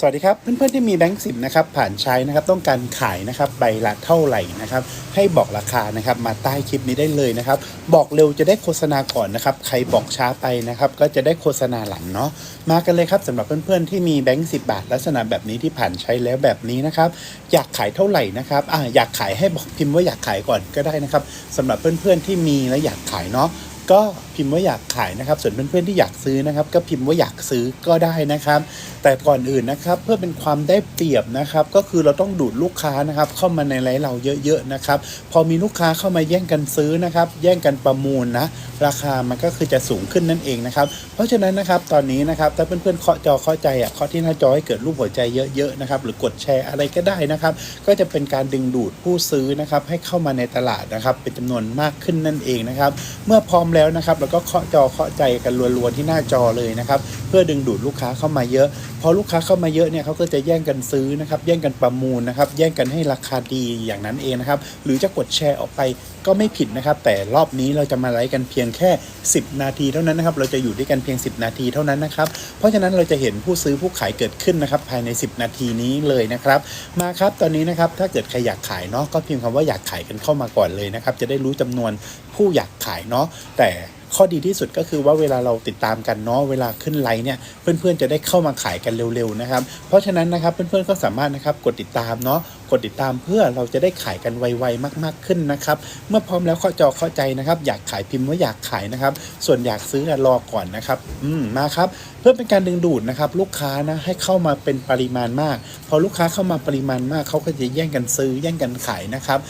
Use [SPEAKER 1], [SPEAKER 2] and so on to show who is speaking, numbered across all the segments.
[SPEAKER 1] สวัสดีครับ เพื่อนๆที่มีแบงค์สิบนะครับผ่านใช้นะครับต้องการขายนะครับใบละเท่าไหร่นะครับให้บอกราคานะครับมาใต้คลิปนี้ได้เลยนะครับบอกเร็วจะได้โฆษณาก่อนนะครับใครบอกช้าไปนะครับก็จะได้โฆษณาหลังเนาะมากันเลยครับสำหรับเพื่อนๆที่มีแบงค์สิบาท ลักษณะแบบนี้ที่ผ่านใช้แล้วแบบนี้นะครับอยากขายเท่าไหร่นะครับอ่าอยากขายให้บอกพิมพ์ว่าอยากขายก่อนก็ได้นะครับสำหรับเพื่อนๆที่มีและอยากขายเนาะก็ พิมพ์ว่าอยากขายนะครับ ส่วนเพื่อนๆที่อยากซื้อนะครับ ก็พิมพ์ว่าอยากซื้อก็ได้นะครับ แต่ก่อนอื่นนะครับเพื่อเป็นความได้เปรียบนะครับ ก็คือเราต้องดูดลูกค้านะครับ เข้ามาในไลฟ์เราเยอะๆนะครับพอมีลูกค้าเข้ามาแย่งกันซื้อนะครับ แย่งกันประมูลนะราคามันก็คือจะสูงขึ้นนั่นเองนะครับ เพราะฉะนั้นนะครับตอนนี้นะครับถ้าเพื่อนๆเคาะจอเคาะใจอะเคาะที่หน้าจอให้เกิดรูปหัวใจเยอะๆนะครับหรือกดแชร์อะไรก็ได้นะครับ ก็จะเป็นการดึงดูดผู้ซื้อนะครับให้เข้ามาในตลาดนะครับ เป็นจำนวนมากขึ้นนั่นเองนะครับ เมื่อพร้อมแล้วนะครับเราก็เคาะจอเคาะใจกันรัวๆที่หน้าจอเลยนะครับ เพื่อดึงดูดลูกค้าเข้ามาเยอะ พอลูกค้าเข้ามาเยอะเนี่ยเขาก็จะแย่งกันซื้อนะครับ แย่งกันประมูลนะครับ แย่งกันให้ราคาดีอย่างนั้นเองนะครับ หรือจะกดแชร์ออกไปก็ไม่ผิดนะครับ แต่รอบนี้เราจะมาไลฟ์กันเพียงแค่ 10 นาทีเท่านั้นนะครับ เราจะอยู่ด้วยกันเพียง 10 นาทีเท่านั้นนะครับ เพราะฉะนั้นเราจะเห็นผู้ซื้อผู้ขายเกิดขึ้นนะครับ ภายใน 10 นาทีนี้เลยนะครับ มาครับ ตอนนี้นะครับ ถ้าเกิดใครอยากขายเนาะ ก็พิมพ์คำว่าอยากขายกันเข้ามาก่อนเลยนะครับ จะได้รู้จำนวนผู้อยากขายเนาะ แต่ ข้อดีที่สุดก็คือว่าเวลาเราติดตามกันเนาะเวลาขึ้นไลน์เนี่ยเพื่อนๆจะได้เข้ามาขายกันเร็วๆนะครับ เพราะฉะนั้นนะครับเพื่อนๆก็สามารถนะครับกดติดตามเนาะกดติดตามเพื่อเราจะได้ขายกันไวๆมาก ๆขึ้นนะครับเมื่อพร้อมแล้วเข้าจอเข้าใจนะครับอยากขายพิมพ์ว่าอยากขายนะครับ ส่วนอยากซื้ออะรอก่อนนะครับอืมมาครับเพื่อเป็นการดึงดูดนะครับลูกค้านะให้เข้ามาเป็นปริมาณมาก พอลูกค้าเข้ามาปริมาณมากเขาก็จะแย่งกันซื้อแย่งกันขายนะครับ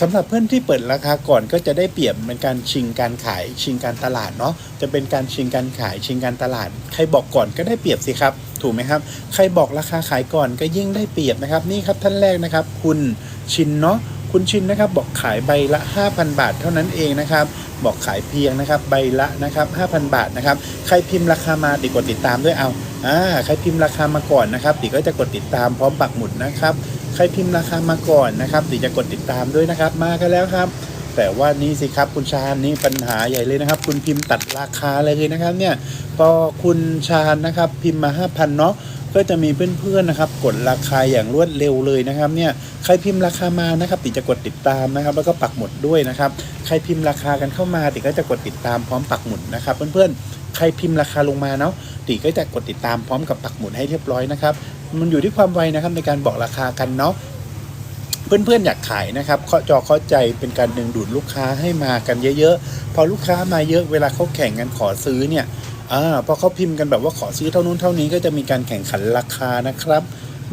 [SPEAKER 1] สำหรับเพื่อนที่เปิดราคาก่อนก็จะได้เปรียบเป็นการชิงการขายชิงการตลาดเนาะจะเป็นการชิงการขายชิงการตลาด ใครบอกก่อนก็ได้เปรียบสิครับถูกไหมครับ ใครบอกราคาขายก่อนก็ยิ่งได้เปรียบนะครับนี่ครับท่านแรกนะครับ คุณชินเนาะคุณชินนะครับบอกขายใบละ 5,000 บาทเท่านั้นเองนะครับ บอกขายเพียงนะครับใบละนะครับ5,000 บาทนะครับใครพิมพ์ราคามาติดกดติดตามด้วยเอาอ่าใครพิมพ์ราคามาก่อนนะครับติก็จะกดติดตามพร้อมปักหมุดนะครับ ใครพิมพ์ราคามาก่อนนะครับติจะกดติดตามด้วยนะครับ มากันแล้วครับ แต่ว่านี่สิครับคุณชาญนี่ปัญหาใหญ่เลยนะครับ คุณพิมพ์ตัดราคาเลยนะครับเนี่ยพอคุณชาญนะครับ พิมพ์มา 5,000เนาะก็จะมีเพื่อนๆนะครับ กดราคาอย่างรวดเร็วเลยนะครับเนี่ยใครพิมพ์ราคามานะครับ ติจะกดติดตามนะครับ แล้วก็ปักหมุดด้วยนะครับ ใครพิมพ์ราคากันเข้ามาติก็จะกดติดตามพร้อมปักหมุดนะครับ เพื่อนๆใครพิมพ์ราคาลงมาเนาะ ตีก็จะกดติดตามพร้อมกับปักหมุดให้เรียบร้อยนะครับ มันอยู่ที่ความไวนะครับในการบอกราคากันเนาะเพื่อนๆอยากขายนะครับเคาะจอเคาะใจเป็นการดึงดูดลูกค้าให้มากันเยอะๆ พอลูกค้ามาเยอะเวลาเขาแข่งกันขอซื้อเนี่ยอ่าพอเขาพิมพ์กันแบบว่าขอซื้อเท่านู้นเท่านี้ก็จะมีการแข่งขันราคานะครับ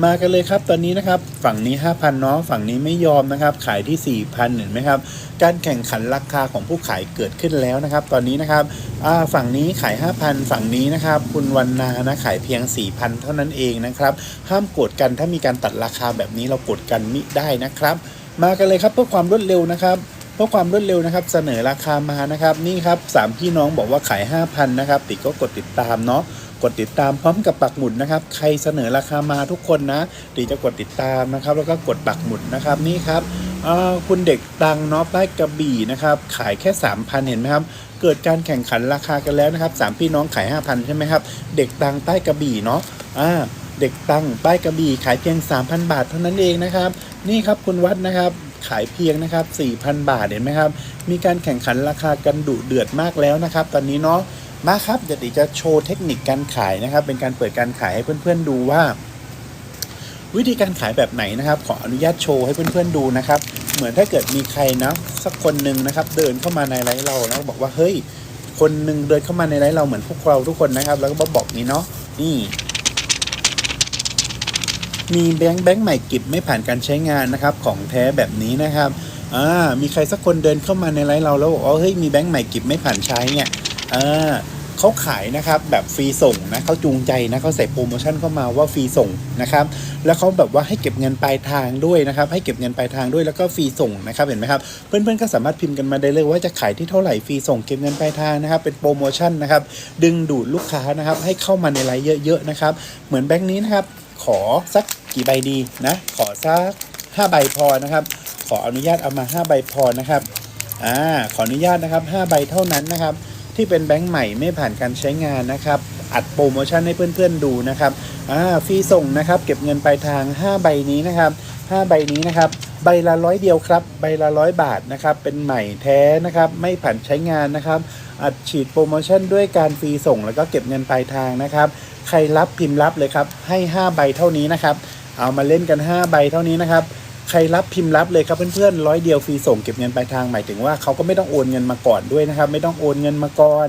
[SPEAKER 1] มากันเลยครับตอนนี้นะครับฝั่งนี้ 5,000เนาะฝั่งนี้ไม่ยอมนะครับ ขายที่ 4,000เห็นไหมครับการแข่งขันราคาของผู้ขายเกิดขึ้นแล้วนะครับ ตอนนี้นะครับฝั่งนี้ขาย 5,000 ฝั่งนี้นะครับ คุณวันนานะขายเพียง 4,000 เท่านั้นเองนะครับ ห้ามกดกันถ้ามีการตัดราคาแบบนี้เรากดกันมิได้นะครับ มากันเลยครับเพื่อความรวดเร็วนะครับเพื่อความรวดเร็วนะครับเสนอราคามานะครับนี่ครับสามพี่น้องบอกว่าขาย 5,000 นะครับ ติก็กดติดตามเนาะ กดติดตามพร้อมกับปักหมุดนะครับ ใครเสนอราคามาทุกคนนะติจะกดติดตามนะครับ แล้วก็กดปักหมุดนะครับนี่ครับอ่าคุณเด็กดังเนาะป้ายกระบี่นะครับ ขายแค่ 3,000 เห็นไหมครับ เกิดการแข่งขันราคากันแล้วนะครับสามพี่น้องขาย 5,000 ใช่ไหมครับ เด็กดังใต้กระบี่เนาะอ่าเด็กตังป้ายกระบี่ขายเพียง 3,000 บาทเท่านั้นเองนะครับ นี่ครับคุณวัดนะครับขายเพียงนะครับ4,000 บาทเห็นไหมครับ มีการแข่งขันราคากันดุเดือดมากแล้วนะครับ ตอนนี้เนาะ มาครับเดี๋ยวติจะโชว์เทคนิคการขายนะครับ เป็นการเปิดการขายให้เพื่อนๆดูว่า วิธีการขายแบบไหนนะครับ ขออนุญาตโชว์ให้เพื่อนๆดูนะครับ เหมือนถ้าเกิดมีใครนะสักคนหนึ่งนะครับ เดินเข้ามาในไลฟ์เราแล้วบอกว่าเฮ้ย คนหนึ่งเดินเข้ามาในไลฟ์เราเหมือนพวกเราทุกคนนะครับ แล้วก็บอกนี้เนาะนี่ มีแบงค์แบงค์ใหม่กิบไม่ผ่านการใช้งานนะครับ ของแท้แบบนี้นะครับอ่ามีใครสักคนเดินเข้ามาในไลฟ์เราแล้วบอกว่าเฮ้ยมีแบงค์ใหม่กิบไม่ผ่านใช้เนี่ย อ่าเขาขายนะครับแบบฟรีส่งนะเขาจูงใจนะเขาใส่โปรโมชั่นเข้ามาว่าฟรีส่งนะครับ แล้วเขาแบบว่าให้เก็บเงินปลายทางด้วยนะครับ ให้เก็บเงินปลายทางด้วยแล้วก็ฟรีส่งนะครับเห็นไหมครับเพื่อนๆก็สามารถพิมพ์กันมาได้เลยว่าจะขายที่เท่าไหร่ฟรีส่งเก็บเงินปลายทางนะครับเป็นโปรโมชั่นนะครับดึงดูดลูกค้านะครับให้เข้ามาในไลฟ์เยอะๆนะครับเหมือนแบงค์นี้นะครับขอสักกี่ใบดีนะขอสักห้าใบพอนะครับขออนุญาตเอามาห้าใบพอนะครับอ่าขออนุญาตนะครับห้าใบเท่านั้นนะครับ ที่เป็นแบงค์ใหม่ไม่ผ่านการใช้งานนะครับ อัดโปรโมชั่นให้เพื่อนๆดูนะครับอ่าฟรีส่งนะครับเก็บเงินปลายทาง 5 ใบนี้นะครับ5ใบนี้นะครับใบละร้อยเดียวครับ ใบละร้อยบาทนะครับ เป็นใหม่แท้นะครับ ไม่ผ่านใช้งานนะครับ อัดฉีดโปรโมชั่นด้วยการฟรีส่ง แล้วก็เก็บเงินปลายทางนะครับ ใครรับพิมพ์รับเลยครับ ให้ 5 ใบเท่านี้นะครับ เอามาเล่นกัน 5 ใบเท่านี้นะครับ ใครรับพิมพ์รับเลยครับเพื่อนๆร้อยเดียวฟรีส่งเก็บเงินปลายทางหมายถึงว่าเขาก็ไม่ต้องโอนเงินมาก่อนด้วยนะครับ ไม่ต้องโอนเงินมาก่อน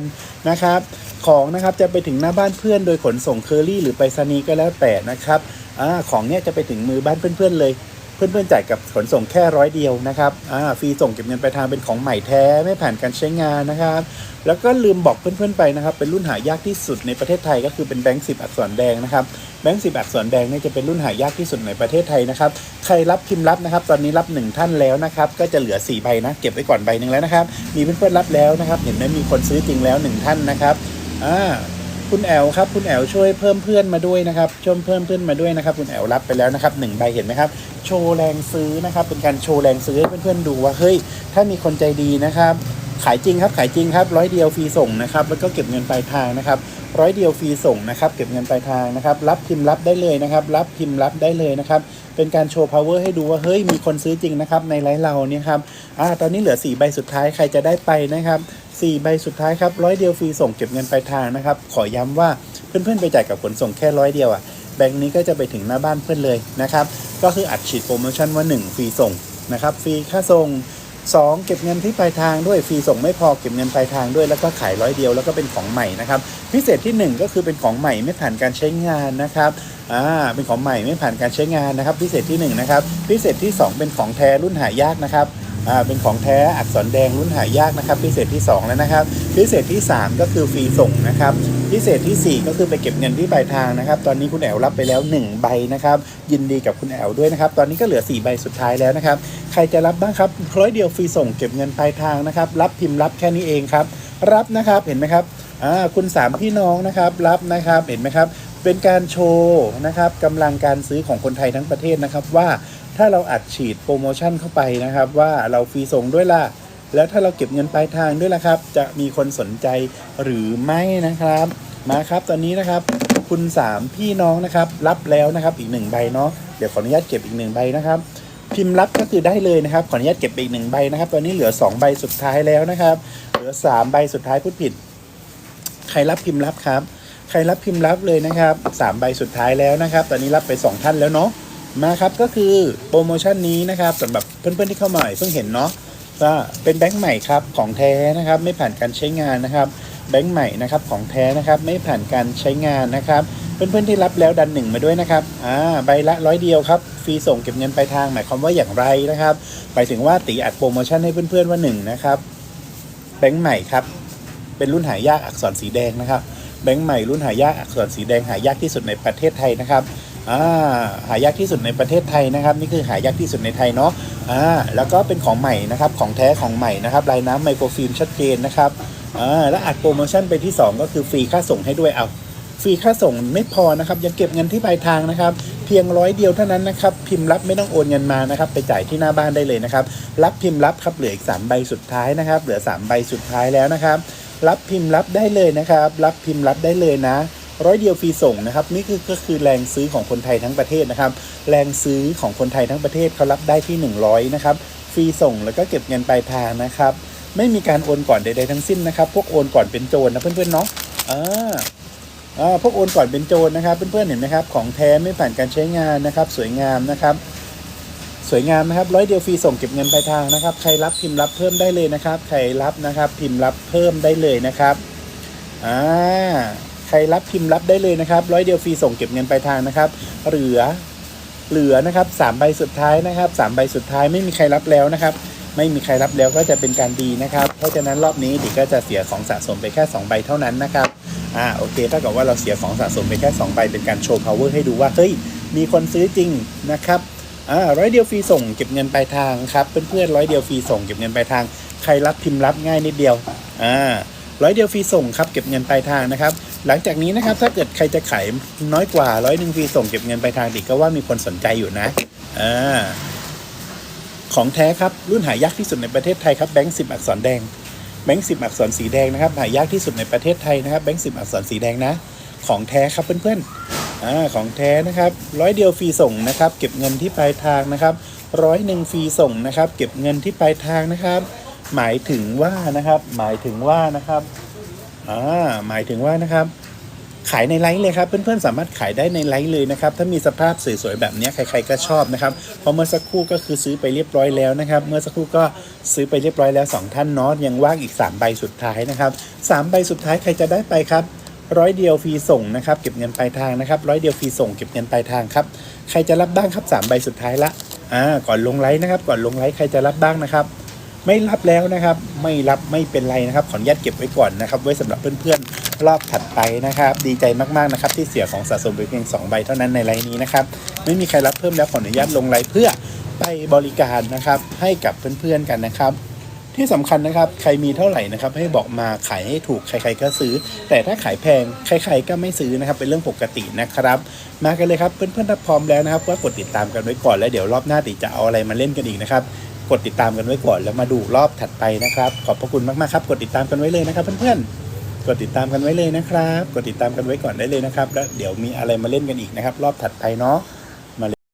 [SPEAKER 1] นะครับ ของนะครับจะไปถึงหน้าบ้านเพื่อนโดยขนส่งเคอรี่หรือไปรษณีย์ก็แล้วแต่นะครับอของเนี้ยจะไปถึงมือบ้านเพื่อนๆเลย เพื่อนๆจ่ายกับขนส่งแค่ร้อยเดียวนะครับอ่าฟรีส่งเก็บเงินปลายทางเป็นของใหม่แท้ไม่ผ่านการใช้งานนะครับ แล้วก็ลืมบอกเพื่อนๆไปนะครับ เป็นรุ่นหายากที่สุดในประเทศไทยก็คือเป็นแบงค์สิบอักษรแดงนะครับแบงค์สิบอักษรแดงเนี่ยจะเป็นรุ่นหายากที่สุดในประเทศไทยนะครับใครรับพิมพ์รับนะครับ ตอนนี้รับหนึ่งท่านแล้วนะครับ ก็จะเหลือ4ใบนะเก็บไว้ก่อนใบหนึ่งแล้วนะครับ มีเพื่อนๆรับแล้วนะครับ เห็นไหมมีคนซื้อจริงแล้วหนึ่งท่านนะครับอ่า คุณแอลครับคุณแอลช่วยเพิ่มเพื่อนมาด้วยนะครับช่วยเพิ่มเพื่อนมาด้วยนะครับ คุณแอลรับไปแล้วนะครับหนึ่งใบเห็นไหมครับ โชว์แรงซื้อนะครับ เป็นการโชว์แรงซื้อให้เพื่อนๆดูว่าเฮ้ยถ้ามีคนใจดีนะครับ ขายจริงครับขายจริงครับร้อยเดียวฟรีส่งนะครับแล้วก็เก็บเงินปลายทางนะครับร้อยเดียวฟรีส่งนะครับเก็บเงินปลายทางนะครับ รับพิมพ์รับได้เลยนะครับ รับพิมพ์รับได้เลยนะครับ เป็นการโชว์ power ให้ดูว่าเฮ้ยมีคนซื้อจริงนะครับในไลฟ์เราเนี่ยครับอ่าตอนนี้เหลือ4ใบสุดท้ายใครจะได้ไปนะครับ 4 ใบสุดท้ายครับร้อยเดียวฟรีส่งเก็บเงินปลายทางนะครับ ขอย้ำว่าเพื่อนๆไปจ่ายกับขนส่งแค่ร้อยเดียวอะแบงค์นี้ก็จะไปถึงหน้าบ้านเพื่อนเลยนะครับ ก็คืออัดฉีดโปรโมชั่นว่า 1 ฟรีส่งนะครับ ฟรีค่าส่ง 2 เก็บเงินที่ปลายทางด้วยฟรีส่งไม่พอเก็บเงินปลายทางด้วยแล้วก็ขายร้อยเดียวแล้วก็เป็นของใหม่นะครับ พิเศษที่ 1 ก็คือเป็นของใหม่ไม่ผ่านการใช้งานนะครับอ่าเป็นของใหม่ไม่ผ่านการใช้งานนะครับ พิเศษที่1นะครับพิเศษที่ 2 เป็นของแท้รุ่นหายากนะครับ อ่าเป็นของแท้อักษรแดงรุ่นหายากนะครับ พิเศษที่ 2 แล้วนะครับ พิเศษที่ 3 ก็คือฟรีส่งนะครับ พิเศษทีสี่ 4 ก็คือไปเก็บเงินที่ปลายทางนะครับ ตอนนี้คุณแอลรับไปแล้ว 1 ใบนะครับ ยินดีกับคุณแอลด้วยนะครับ ตอนนี้ก็เหลือ 4 ใบสุดท้ายแล้วนะครับ ใครจะรับบ้างครับร้อยเดียวฟรีส่งเก็บเงินปลายทางนะครับ รับพิมพ์รับแค่นี้เองครับ รับนะครับเห็นไหมครับอ่าคุณสามพี่น้องนะครับรับนะครับเห็นไหมครับเป็นการโชว์นะครับกำลังการซื้อของคนไทยทั้งประเทศนะครับว่า ถ้าเราอัดฉีดโปรโมชั่นเข้าไปนะครับ ว่าเราฟรีส่งด้วยล่ะ แล้วถ้าเราเก็บเงินปลายทางด้วยล่ะครับ จะมีคนสนใจหรือไม่นะครับ มาครับตอนนี้นะครับ คุณสามพี่น้องนะครับ รับแล้วนะครับอีกหนึ่งใบเนาะเดี๋ยวขออนุญาตเก็บอีกหนึ่งใบนะครับ พิมพ์รับก็คือได้เลยนะครับ ขออนุญาตเก็บอีกหนึ่งใบนะครับ ตอนนี้เหลือ 2 ใบสุดท้ายแล้วนะครับ เหลือ 3 ใบสุดท้ายพูดผิด ใครรับพิมพ์รับครับ ใครรับพิมพ์รับเลยนะครับสามใบสุดท้ายแล้วนะครับ ตอนนี้รับไป 2 ท่านแล้วเนาะ มาครับก็คือโปรโมชั่นนี้นะครับสำหรับเพื่อนๆที่เข้ามาใหม่เพิ่งเห็นเนาะก็เป็นแบงค์ใหม่ครับของแท้นะครับ ไม่ผ่านการใช้งานนะครับ แบงค์ใหม่นะครับของแท้นะครับ ไม่ผ่านการใช้งานนะครับเพื่อนๆที่รับแล้วดันหนึ่งมาด้วยนะครับ อ่า ใบละร้อยเดียวครับ ฟรีส่งเก็บเงินปลายทางหมายความว่าอย่างไรนะครับหมายถึงว่าตีอัดโปรโมชั่นให้เพื่อนๆว่าหนึ่งนะครับ แบงค์ใหม่ครับ เป็นรุ่นหายากอักษรสีแดงนะครับ แบงค์ใหม่รุ่นหายากอักษรสีแดงหายากที่สุดในประเทศไทยนะครับ อ่าหายากที่สุดในประเทศไทยนะครับ นี่คือหายากที่สุดในไทยเนาะอ่าแล้วก็เป็นของใหม่นะครับของแท้ของใหม่นะครับลายน้ำไมโครฟิล์มชัดเจนนะครับอ่าแล้วอัดโปรโมชั่นไปที่ 2 ก็คือฟรีค่าส่งให้ด้วยเอาฟรีค่าส่งไม่พอนะครับยังเก็บเงินที่ปลายทางนะครับ เพียงร้อยเดียวเท่านั้นนะครับ พิมพ์รับไม่ต้องโอนเงินมานะครับ ไปจ่ายที่หน้าบ้านได้เลยนะครับ รับพิมพ์รับครับเหลืออีก 3 ใบสุดท้ายนะครับ เหลือ 3 ใบสุดท้ายแล้วนะครับ รับพิมพ์รับได้เลยนะครับ รับพิมพ์รับได้เลยนะ ร้อยเดียวฟรีส่งนะครับนี่คือก็คือแรงซื้อของคนไทยทั้งประเทศนะครับ แรงซื้อของคนไทยทั้งประเทศเขารับได้ที่ 100นะครับฟรีส่งแล้วก็เก็บเงินปลายทางนะครับไม่มีการโอนก่อนใดๆทั้งสิ้นนะครับ พวกโอนก่อนเป็นโจรนะเพื่อนๆเนาะอ่าอ่าพวกโอนก่อนเป็นโจรนะครับ เพื่อนๆเห็นไหมครับ ของแท้ไม่ผ่านการใช้งานนะครับ สวยงามนะครับ สวยงามนะครับร้อยเดียวฟรีส่งเก็บเงินปลายทางนะครับ ใครรับพิมพ์รับเพิ่มได้เลยนะครับ ใครรับนะครับ พิมพ์รับเพิ่มได้เลยนะครับอ่า ใครรับพิมพ์รับได้เลยนะครับร้อยเดียวฟรีส่งเก็บเงินปลายทางนะครับ เหลือเหลือนะครับสามใบสุดท้ายนะครับสามใบสุดท้ายไม่มีใครรับแล้วนะครับ ไม่มีใครรับแล้วก็จะเป็นการดีนะครับ เพราะฉะนั้นรอบนี้ดิก็จะเสียของสะสมไปแค่ 2 ใบเท่านั้นนะครับอ่าโอเคถ้ากับว่าเราเสียของสะสมไปแค่2ใบเป็นการโชว์ power ให้ดูว่าเฮ้ยมีคนซื้อจริงนะครับอ่าร้อยเดียวฟรีส่งเก็บเงินปลายทางครับเพื่อนๆร้อยเดียวฟรีส่งเก็บเงินปลายทาง ใครรับพิมพ์รับง่ายนิดเดียวอ่าร้อยเดียวฟรีส่งครับเก็บเงินปลายทางนะครับ หลังจากนี้นะครับถ้าเกิดใครจะขายน้อยกว่าร้อยหนึ่งฟรีส่งเก็บเงินปลายทางดิก็ว่ามีคนสนใจอยู่นะอ่าของแท้ครับรุ่นหายากที่สุดในประเทศไทยครับแบงค์สิบอักษรแดงแบงค์สิบอักษรสีแดงนะครับหายากที่สุดในประเทศไทยนะครับแบงค์สิบอักษรสีแดงนะ ของแท้ครับเพื่อนๆอ่าของแท้นะครับร้อยเดียวฟรีส่งนะครับเก็บเงินที่ปลายทางนะครับร้อยหนึ่งฟรีส่งนะครับ เก็บเงินที่ปลายทางนะครับ หมายถึงว่านะครับหมายถึงว่านะครับ อ่าหมายถึงว่านะครับ ขายในไลฟ์เลยครับ เพื่อนๆสามารถขายได้ในไลฟ์เลยนะครับ ถ้ามีสภาพสวยๆแบบนี้ใครๆก็ชอบนะครับเพราะเมื่อสักครู่ก็คือซื้อไปเรียบร้อยแล้วนะครับ เมื่อสักครู่ก็ซื้อไปเรียบร้อยแล้วสองท่านเนาะยังว่างอีก 3 ใบสุดท้ายนะครับสามใบสุดท้ายใครจะได้ไปครับร้อยเดียวฟรีส่งนะครับ เก็บเงินปลายทางนะครับร้อยเดียวฟรีส่งเก็บเงินปลายทางครับใครจะรับบ้างครับสามใบสุดท้ายละอ่าก่อนลงไลฟ์นะครับ ก่อนลงไลฟ์ใครจะรับบ้างนะครับ ไม่รับแล้วนะครับ ไม่รับไม่เป็นไรนะครับ ขออนุญาตเก็บไว้ก่อนนะครับ ไว้สำหรับเพื่อนๆ รอบถัดไปนะครับ ดีใจมากๆนะครับ ที่เสียของสะสมไปเพียง 2 ใบเท่านั้นในไลน์นี้นะครับ ไม่มีใครรับเพิ่มแล้วขออนุญาตลงไลน์เพื่อไปบริการนะครับ ให้กับเพื่อนๆกันนะครับที่สำคัญนะครับ ใครมีเท่าไหร่นะครับ ให้บอกมาขายให้ถูกใครๆก็ซื้อ แต่ถ้าขายแพงใครๆก็ไม่ซื้อนะครับ เป็นเรื่องปกตินะครับ มากันเลยครับเพื่อนๆถ้าพร้อมแล้วนะครับก็กดติดตามกันไว้ก่อนแล้วเดี๋ยวรอบหน้าติจะเอาอะไรมาเล่นกันอีกนะครับ กดติดตามกันไว้ก่อน แล้วมาดูรอบถัดไปนะครับ ขอบพระคุณมากๆครับ กดติดตามกันไว้เลยนะครับเพื่อนๆ กดติดตามกันไว้เลยนะครับ กดติดตามกันไว้ก่อนได้เลยนะครับ แล้วเดี๋ยวมีอะไรมาเล่นกันอีกนะครับ รอบถัดไปเนาะ